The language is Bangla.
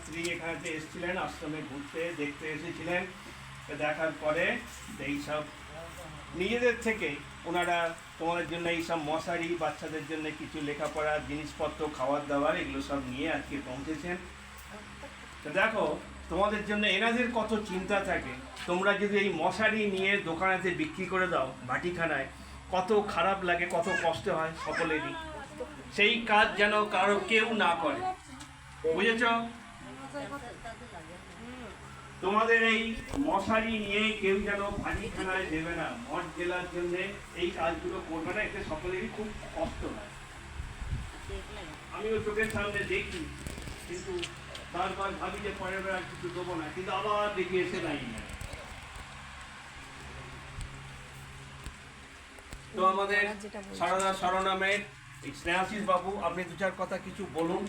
স্ত্রী এখানে এসেছিলেন, আশ্রমে ঘুরতে, দেখতে এসেছিলেন দেখার পরে এইসব নিজেদের থেকে ওনারা তোমাদের জন্য এইসব মশারি, বাচ্চাদের জন্য কিছু লেখাপড়া, জিনিসপত্র খাবার দাবার এগুলো সব নিয়ে আজকে পৌঁছেছেন। তো দেখো, তোমাদের জন্য এনাদের কত চিন্তা থাকে। তোমরা যদি এই মশারি নিয়ে দোকানেতে বিক্রি করে দাও, বাটিখানায়, কত খারাপ লাগে, কত কষ্ট হয় সকলেরই। সেই কাজ যেন কারও কেউ না করে। বুঝেছ? তোমাদের এই মশারি নিয়ে কেউ যেন বাটিখানায় দেবে না মঠ জেলার জন্য এই কাজগুলো করবে না, এতে সকলেরই খুব কষ্ট হয়। আমিও চোখের সামনে দেখি, কিন্তু বারবার ভাবি যে পরের আর কিছু দেবো না, কিন্তু আবার দেখি এসে নাই না তো আমাদের সারদা সরনামের স্নেহাশিস বাবু, আপনি দু চার কথা কিছু বলুন।